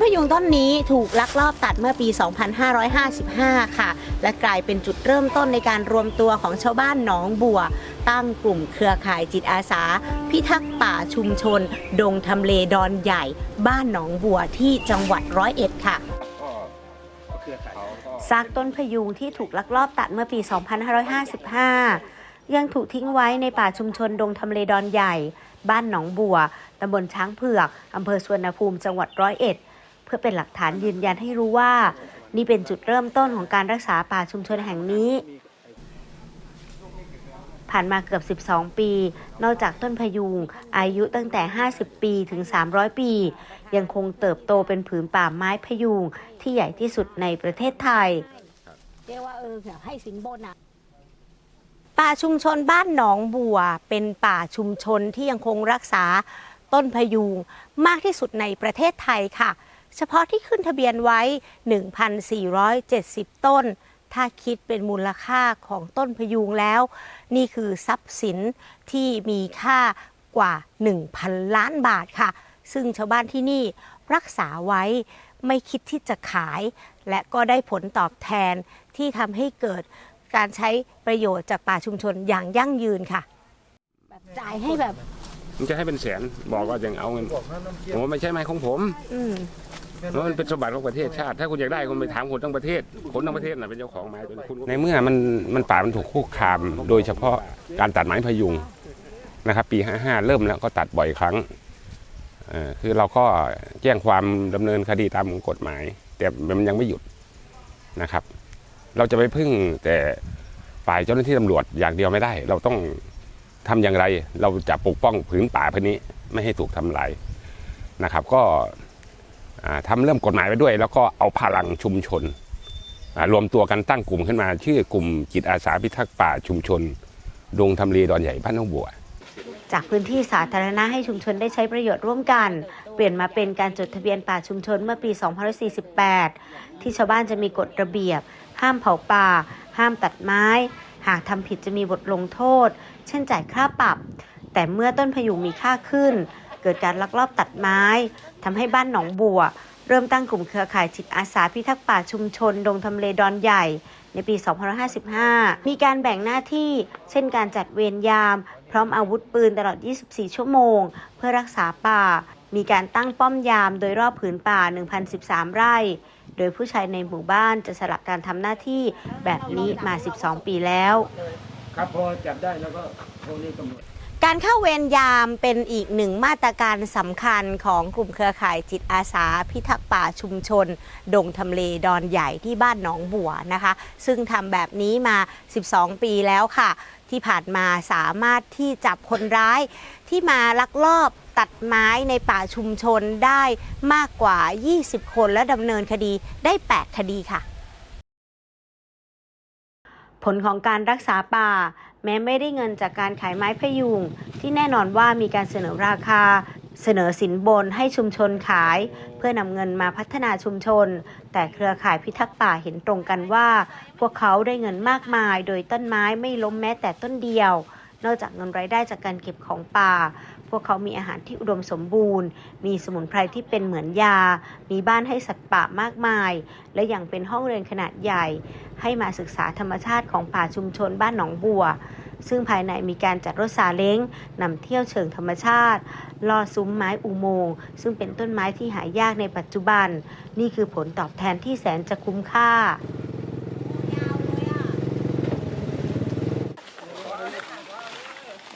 พยุงต้นนี้ถูกลักลอบตัดเมื่อปี 2555 ค่ะ และกลายเป็นจุดเริ่มต้นในการรวมตัวของชาวบ้านหนองบัว ตั้งกลุ่มเครือข่ายจิตอาสา พิทักษ์ป่าชุมชน ดงทำเลดอนใหญ่ บ้านหนองบัวที่จังหวัดร้อยเอ็ดค่ะซากต้นพยุงที่ถูกลักลอบตัดเมื่อปี 2555 ยังถูกทิ้งไว้ในป่าชุมชนดงทำเลดอนใหญ่ บ้านหนองบัว ตำบลช้างเผือก อำเภอสวนภูมิ จังหวัดร้อยเอ็ด พื่อเป็นหลักฐานยืนยันให้รู้ว่า นี่เป็นจุดเริ่มต้นของการรักษาป่าชุมชนแห่งนี้ ผ่านมาเกือบ 12 ปี นอกจากต้นพยุง อายุตั้งแต่ 50 ปีถึง 300 ปี ยังคงเติบโตเป็นผืนป่าไม้พยุงที่ใหญ่ที่สุดในประเทศไทยเรียกว่าเออให้สินบนอะป่าชุมชนบ้านหนองบัว เป็นป่าชุมชนที่ยังคงรักษาต้นพยุงมากที่สุดในประเทศไทยค่ะ เฉพาะที่ขึ้นทะเบียนไว้ 1,470 ต้น ถ้าคิดเป็นมูลค่าของต้นพยุงแล้ว นี่คือทรัพย์สินที่มีค่ากว่า 1,000 ล้านบาทค่ะ ซึ่งชาวบ้านที่นี่รักษาไว้ไม่คิดที่จะขาย และก็ได้ผลตอบแทนที่ทำให้เกิดการใช้ประโยชน์จากป่าชุมชนอย่างยั่งยืนค่ะ แบบจ่ายให้แบบ มันจะให้เป็นแสนบอกว่าอย่างเอาเงินผมว่าไม่ใช่ไม้ของผมอืมเพราะมันเป็นสมบัติของประเทศชาติ ถ้าคุณอยากได้คุณไปถามคนทั้งประเทศ คนทั้งประเทศน่ะเป็นเจ้าของไม้ตัวนี้คุณในเมื่อมันมันป่ามันถูกคุกคาม โดยเฉพาะการตัดไม้พยุงนะครับ ปี 55 เริ่มแล้วก็ตัดบ่อยครั้งเอ่อคือเราก็แจ้งความดำเนินคดีตามกฎหมาย แต่มันยังไม่หยุดนะครับ เราจะไปพึ่งแต่ฝ่ายเจ้าหน้าที่ตำรวจอย่างเดียวไม่ได้ เราต้อง ทำอย่างไรเราจะปกป้องผืนป่าพื้นนี้ไม่ให้ถูกทำลายนะครับ ก็อ่าทำเริ่มกฎหมายไปด้วย แล้วก็เอาพลังชุมชน รวมตัวกันตั้งกลุ่มขึ้นมา ชื่อกลุ่มจิตอาสาพิทักษ์ป่าชุมชนดงทำเลดอนใหญ่บ้านน้องบัวจากพื้นที่สาธารณะให้ชุมชนได้ใช้ประโยชน์ร่วมกัน เปลี่ยนมาเป็นการจดทะเบียนป่าชุมชนเมื่อปี 2548 ที่ชาวบ้านจะมีกฎระเบียบ ห้ามเผาป่า ห้ามตัดไม้ หากทำผิดจะมีบทลงโทษ เช่นจ่ายค่าปรับ แต่เมื่อต้นพยุงมีค่าขึ้น เกิดการลักลอบตัดไม้ทำให้บ้านหนองบัว เริ่มตั้งกลุ่มเครือข่ายจิตอาสาพิทักษ์ป่าชุมชน ดงทำเลดอนใหญ่ ในปี 2555 มีการแบ่งหน้าที่ เช่นการจัดเวรยาม พร้อมอาวุธปืนตลอด 24 ชั่วโมง เพื่อรักษาป่า มีการตั้งป้อมยามโดยรอบผืนป่า 1,013 ไร่ โดยผู้ชายในหมู่บ้านจะสลับการทำหน้าที่แบบนี้มา 12 ปีแล้ว ครับพอจับได้แล้วก็โทรเรียกตำรวจ การเข้าเวรยามเป็นอีกหนึ่งมาตรการสำคัญของกลุ่มเครือข่ายจิตอาสา พิทักษ์ป่าชุมชน ดงทำเลดอนใหญ่ที่บ้านหนองบัวนะคะ ซึ่งทำแบบนี้มา 12 ปีแล้วค่ะ ที่ผ่านมาสามารถที่จับคนร้ายที่มาลักลอบ ตัดไม้ในป่าชุมชนได้มากกว่า 20 คนและดำเนินคดีได้ 8 คดีค่ะ ผลของการรักษาป่า แม้ไม่ได้เงินจากการขายไม้พยุง ที่แน่นอนว่ามีการเสนอราคาเสนอสินบนให้ชุมชนขาย เพื่อนำเงินมาพัฒนาชุมชน แต่เครือข่ายพิทักษ์ป่าเห็นตรงกันว่า พวกเขาได้เงินมากมาย โดยต้นไม้ไม่ล้มแม้แต่ต้นเดียว นอกจากเงินรายได้จากการเก็บของป่า พวกเขามีอาหารที่อุดมสมบูรณ์ มีสมุนไพรที่เป็นเหมือนยา มีบ้านให้สัตว์ป่ามากมาย และยังเป็นห้องเรียนขนาดใหญ่ ให้มาศึกษาธรรมชาติของป่าชุมชนบ้านหนองบัว ซึ่งภายในมีการจัดรถซาเล้งนำเที่ยวเชิงธรรมชาติลอดซุ้มไม้อุโมงค์ซึ่งเป็นต้นไม้ที่หายากในปัจจุบัน นี่คือผลตอบแทนที่แสนจะคุ้มค่า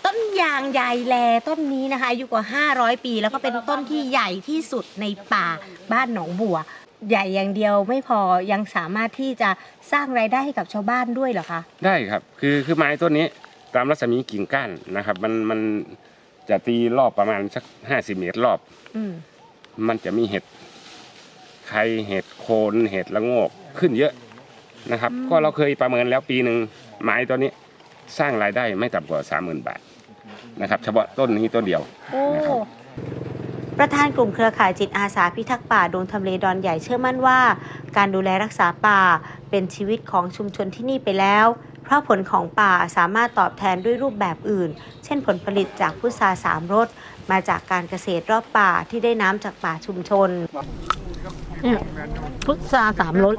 ต้น ยางใหญ่แลต้นนี้นะคะอายุกว่า 500 ปี แล้วก็เป็นต้นที่ใหญ่ที่สุดในป่าบ้านหนองบัว ใหญ่อย่างเดียวไม่พอยังสามารถที่จะสร้างรายได้ให้กับชาวบ้านด้วยเหรอคะ ได้ครับ คือคือไม้ต้นนี้ตามรัศมีกิ่งก้านนะครับ มันมันจะตีรอบประมาณสักห้าสิบเมตรรอบ อืมมันจะมีเห็ดไข่เห็ดโคนเห็ดละโงกขึ้นเยอะนะครับ ก็เราเคยประเมินแล้วปีหนึ่งไม้ตัวนี้สร้างรายได้ไม่ต่ำกว่าสามหมื่นบาท นะครับ เฉพาะต้นนี้ต้นเดียวโอ้ นะครับ ประธานกลุ่มเครือข่ายจิตอาสาพิทักษ์ป่าดงทำเลดอนใหญ่เชื่อมั่นว่า การดูแลรักษาป่าเป็นชีวิตของชุมชนที่นี่ไปแล้ว เพราะผลของป่าสามารถตอบแทนด้วยรูปแบบอื่น เช่นผลผลิตจากพุทราสามรสมาจากการเกษตรรอบป่าที่ได้น้ำจากป่าชุมชน เนี่ยพุทราสามรส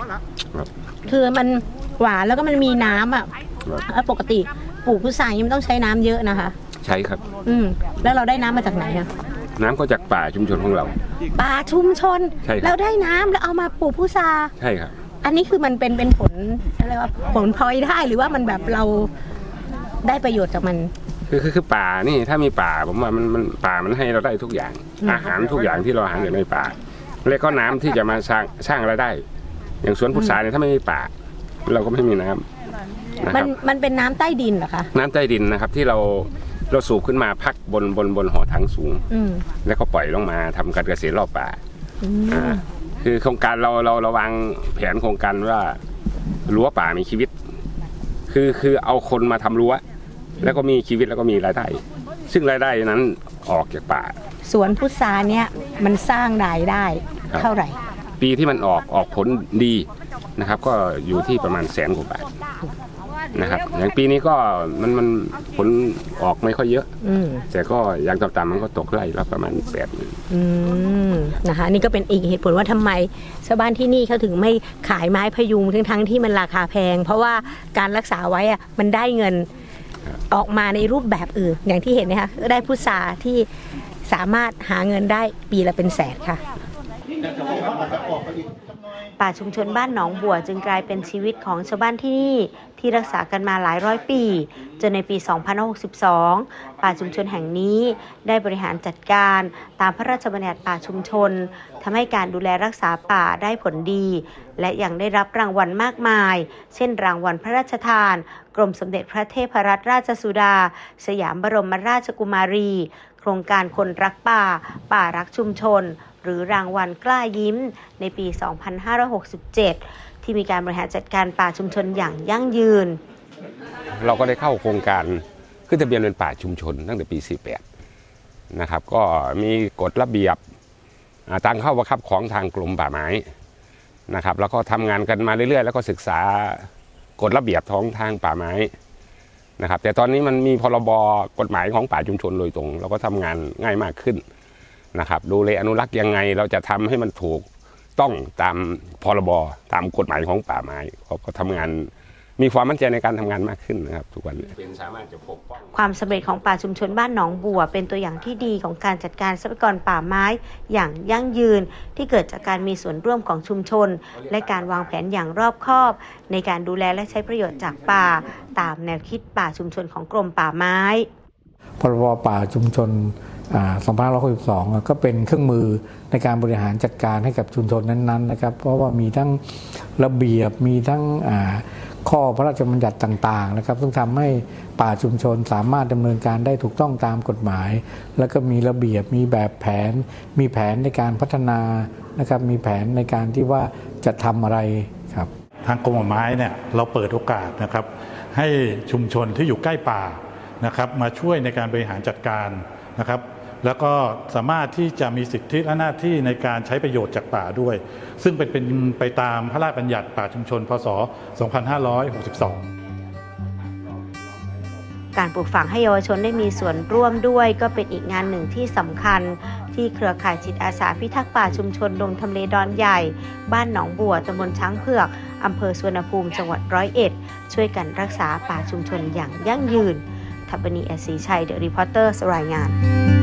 คือมันหวานแล้วก็มันมีน้ำอะแล้วปกติปลูกพุทราอย่างนี้มันต้องใช้น้ำเยอะนะคะ ใช่ครับ อืมแล้วเราได้น้ำมาจากไหนอะน้ำก็จากป่าชุมชนของเรา ป่าชุมชน ใช่ครับแล้วได้น้ำแล้วเอามาปลูกพุทราใช่ครับ อันนี้คือมันเป็นเป็นผลอะไรว่าผลพลอยได้หรือว่ามันแบบเราได้ประโยชน์จากมัน คือคือคือป่านี่ถ้ามีป่าผมว่ามันมันป่ามันให้เราได้ทุกอย่าง อืม อาหารทุกอย่างที่เราหาจากในป่า และก็น้ำที่จะมาสร้างสร้างรายได้ อย่างสวนพุทราเนี่ยถ้าไม่มีป่า เราก็ไม่มีน้ำนะคมัรันบมันเป็นน้ำใต้ดินเหรอคะ น้ำใต้ดินนะครับที่เรา เราสูบขึ้นมาพักบนบนบนหอถังสูง อืมแล้วก็ปล่อยลงมาทำการเกษตรรอบป่า อือ่ามคือโครงการเราเราเราวางแผนโครงการว่ารั้วป่ามีชีวิต คือคือเอาคนมาทำรั้ว แล้วก็มีชีวิตแล้วก็มีรายได้ ซึ่งรายได้นั้นออกจากป่า สวนพุทราเนี่ยมันสร้างรายได้ครับ เท่าไหร่ ปีที่มันออกออกผลดีนะครับ ก็อยู่ที่ประมาณแสนกว่าบาท นะครับอย่างปีนี้ก็มันมันผลออกไม่ค่อยเยอะ อืมแต่ก็อย่างต่ำๆมันก็ตกไร่ละประมาณแปดหมื่น อืมนะคะนี่ก็เป็นอีกเหตุผลว่าทำไมชาวบ้านที่นี่เขาถึงไม่ขายไม้พยุงทั้งทั้งๆที่มันราคาแพง เพราะว่าการรักษาไว้อะมันได้เงินออกมาในรูปแบบอื่น อย่างที่เห็นนะคะได้พุทราที่สามารถหาเงินได้ปีละเป็นแสนค่ะป่ ป่าชุมชนบ้านหนองบัวจึงกลายเป็นชีวิตของชาวบ้านที่นี่ที่รักษากันมาหลายร้อยปี จนในปี 2562 ป่าชุมชนแห่งนี้ได้บริหารจัดการตามพระราชบัญญัติป่าชุมชนทำให้การดูแลรักษาป่าได้ผลดี และยังได้รับรางวัลมากมาย เช่นรางวัลพระราชทาน กรมสมเด็จพระเทพรัตนราชสุดา สยามบรมราชกุมารี โครงการคนรักป่า ป่ารักชุมชน หรือรางวัลกล้ายิ้มในปี 2567 ที่มีการบริหารจัดการป่าชุมชนอย่างยั่งยืน เราก็ได้เข้าโครงการขึ้นทะเบียนเป็นป่าชุมชนตั้งแต่ปี 48 นะครับ ก็มีกฎระเบียบอ่าตามเข้าบังคับของทางกรมป่าไม้นะครับ แล้วก็ทำงานกันมาเรื่อยๆ แล้วก็ศึกษากฎระเบียบท้องทางป่าไม้นะครับ แต่ตอนนี้มันมีพรบกฎหมายของป่าชุมชนโดยตรง เราก็ทำงานง่ายมากขึ้น นะครับ ดูแลอนุรักษ์ยังไงเราจะทำให้มันถูกต้องตามพรบตามกฎหมายของป่าไม้เขาก็ทำงานมีความมั่นใจในการทำงานมากขึ้นนะครับทุกวันนี้เป็นสามารถจะปกป้องความสำเร็จของป่าชุมชนบ้านหนองบัว เป็นตัวอย่างที่ดีของการจัดการทรัพยากรป่าไม้อย่างยั่งยืน ที่เกิดจากการมีส่วนร่วมของชุมชน และการวางแผนอย่างรอบคอบ ในการดูแลและใช้ประโยชน์จากป่า ตามแนวคิดป่าชุมชนของกรมป่าไม้พรบป่าชุมชน 2562 ก็เป็นเครื่องมือในการบริหารจัดการให้กับชุมชนนั้นๆนะครับ เพราะว่ามีทั้งระเบียบมีทั้งข้อพระราชบัญญัติต่างๆนะครับ ซึ่งทำให้ป่าชุมชนสามารถดำเนินการได้ถูกต้องตามกฎหมาย แล้วก็มีระเบียบมีแบบแผน มีแผนในการพัฒนานะครับ มีแผนในการที่ว่าจะทำอะไรครับ ทางกรมป่าไม้เนี่ยเราเปิดโอกาสนะครับ ให้ชุมชนที่อยู่ใกล้ป่านะครับ มาช่วยในการบริหารจัดการนะครับ แล้วก็สามารถที่จะมีสิทธิและหน้าที่ในการใช้ประโยชน์จากป่าด้วย ซึ่งเป็นเป็นไปตามพระราชบัญญัติป่าชุมชน พศ 2562การปลูกฝังให้เยาวชนได้มีส่วนร่วมด้วย ก็เป็นอีกงานหนึ่งที่สำคัญ ที่เครือข่ายจิตอาสาพิทักษ์ป่าชุมชนดงทำเลดอนใหญ่ บ้านหนองบัวตำบลช้างเผือกอำเภอสวนภูมิจังหวัดร้อยเอ็ด ช่วยกันรักษาป่าชุมชนอย่างยั่งยืนทัปนีแอดศรีชัยเดอะรีพอร์เตอร์รายงาน